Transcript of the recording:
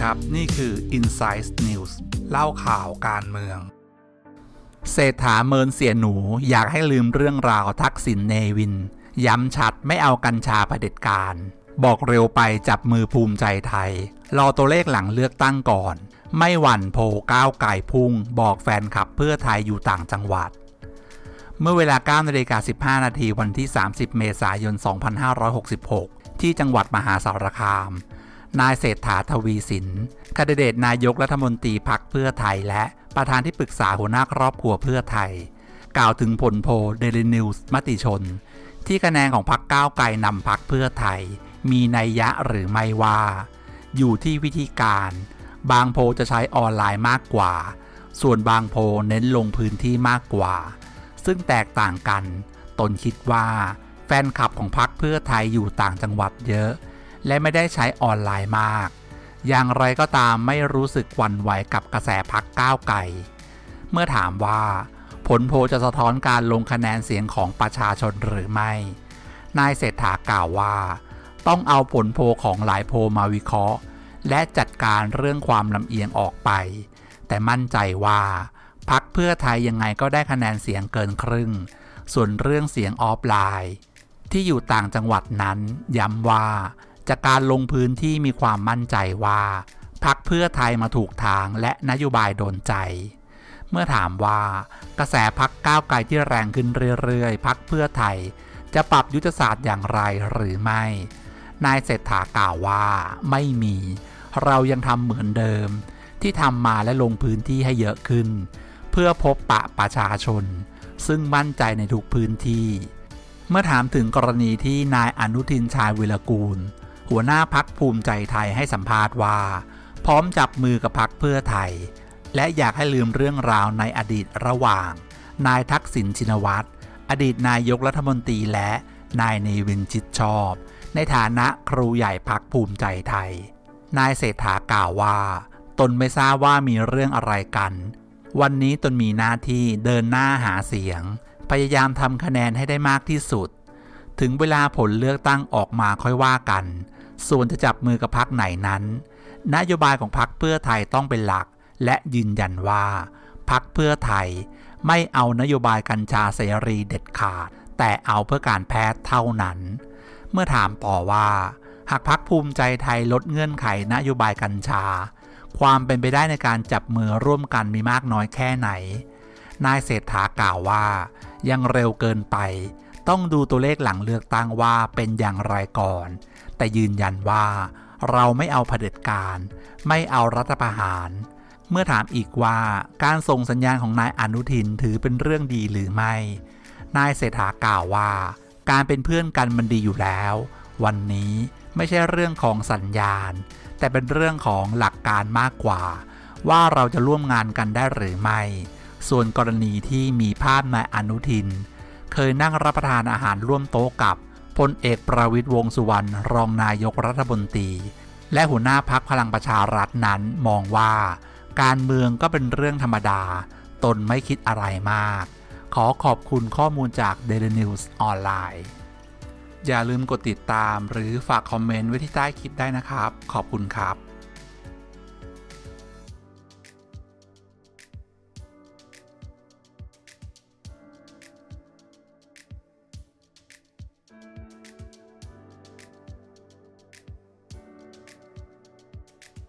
ครับ นี่คือ Inside News เล่าข่าวการเมือง เศรษฐาเมินเสียหนูอยากให้ลืมเรื่องราวทักษิณเนวิน ย้ำชัดไม่เอากัญชาเผด็จการ บอกเร็วไปจับมือภูมิใจไทย รอตัวเลขหลังเลือกตั้งก่อน ไม่หวั่นโพลก้าวไก่พุ่ง บอกแฟนคลับเพื่อไทยอยู่ต่างจังหวัด เมื่อเวลา9นาฬิกา15 นาทีวันที่ 30 เมษายน 2566 ที่จังหวัดมหาสารคาม นายเศรษฐาทวีสินคดเดตนายกรัฐมนตรีพักเพื่อไทย และประธานที่ปรึกษาหัวหน้าครอบครัวเพื่อไทย กล่าวถึงผลโพเดลินิวส์มติชน ที่คะแนนของพักก้าวไกลนำพักเพื่อไทย มีนัยยะหรือไม่ว่า อยู่ที่วิธีการ บางโพจะใช้ออนไลน์มากกว่า ส่วนบางโพเน้นลงพื้นที่มากกว่า ซึ่งแตกต่างกัน ตนคิดว่า แฟนคลับของพักเพื่อไทยอยู่ต่างจังหวัดเยอะ และไม่ได้ใช้ออนไลน์มาก อย่างไรก็ตามไม่รู้สึกหวั่นไหวกับกระแสพักก้าวไกล เมื่อถามว่าผลโพจะสะท้อนการลงคะแนนเสียงของประชาชนหรือไม่ นายเศรษฐากล่าวว่า ต้องเอาผลโพของหลายโพมาวิเคราะห์ และจัดการเรื่องความลำเอียงออกไป แต่มั่นใจว่าพักเพื่อไทยยังไงก็ได้คะแนนเสียงเกินครึ่ง ส่วนเรื่องเสียงออฟไลน์ ที่อยู่ต่างจังหวัดนั้นย้ำว่า จากการลงพื้นที่มีความมั่นใจว่าพักเพื่อไทยมาถูกทางและนโยบายโดนใจ เมื่อถามว่ากระแสพักก้าวไกลที่แรงขึ้นเรื่อยๆ พักเพื่อไทย จะปรับยุทธศาสตร์อย่างไรหรือไม่ นายเศรษฐากล่าวว่าไม่มี เรายังทำเหมือนเดิม ที่ทำมาและลงพื้นที่ให้เยอะขึ้น เพื่อพบปะประชาชน ซึ่งมั่นใจในทุกพื้นที่ เมื่อถามถึงกรณีที่นายอนุทินชาญวิรกูล หัวหน้าพักภูมิใจไทยให้สัมภาษณ์ว่า พร้อมจับมือกับพักเพื่อไทย และอยากให้ลืมเรื่องราวในอดีตระหว่าง นายทักษิณชินวัตรอดีตนายกรัฐมนตรีและนายเนวินชิดชอบ ในฐานะครูใหญ่พักภูมิใจไทย นายเศรษฐากล่าวว่า ตนไม่ทราบว่ามีเรื่องอะไรกัน วันนี้ตนมีหน้าที่เดินหน้าหาเสียง พยายามทำคะแนนให้ได้มากที่สุด ถึงเวลาผลเลือกตั้งออกมาค่อยว่ากัน ส่วนจะจับมือกับพักไหนนั้น นโยบายของพักเพื่อไทยต้องเป็นหลัก และยืนยันว่าพักเพื่อไทยไม่เอานโยบายกัญชาเสรีเด็ดขาด แต่เอาเพื่อการแพทย์เท่านั้น เมื่อถามต่อว่า หากพักภูมิใจไทยลดเงื่อนไขนโยบายกัญชา ความเป็นไปได้ในการจับมือร่วมกันมีมากน้อยแค่ไหน นายเศรษฐากล่าวว่า ยังเร็วเกินไป ต้องดูตัวเลขหลังเลือกตั้งว่าเป็นอย่างไรก่อน แต่ยืนยันว่า เราไม่เอาเผด็จการ ไม่เอารัฐประหาร เมื่อถามอีกว่าการส่งสัญญาณของนายอนุทินถือเป็นเรื่องดีหรือไม่ นายเศรษฐากล่าวว่า การเป็นเพื่อนกันมันดีอยู่แล้ว วันนี้ไม่ใช่เรื่องของสัญญาณ แต่เป็นเรื่องของหลักการมากกว่า ว่าเราจะร่วมงานกันได้หรือไม่ ส่วนกรณีที่มีภาพนายอนุทิน เคยนั่งรับประทานอาหารร่วมโต๊ะกับพลเอกประวิตยวงสุวรรณรองนายกรัฐมนตรี และหัวหน้าพักพลังประชารัฐนั้นมองว่า การเมืองก็เป็นเรื่องธรรมดา ตนไม่คิดอะไรมาก ขอขอบคุณข้อมูลจาก Daily News ออนไลน์ อย่าลืมกดติดตามหรือฝากคอมเมนต์ไว้ที่ใต้คลิปได้นะครับ ขอบคุณครับ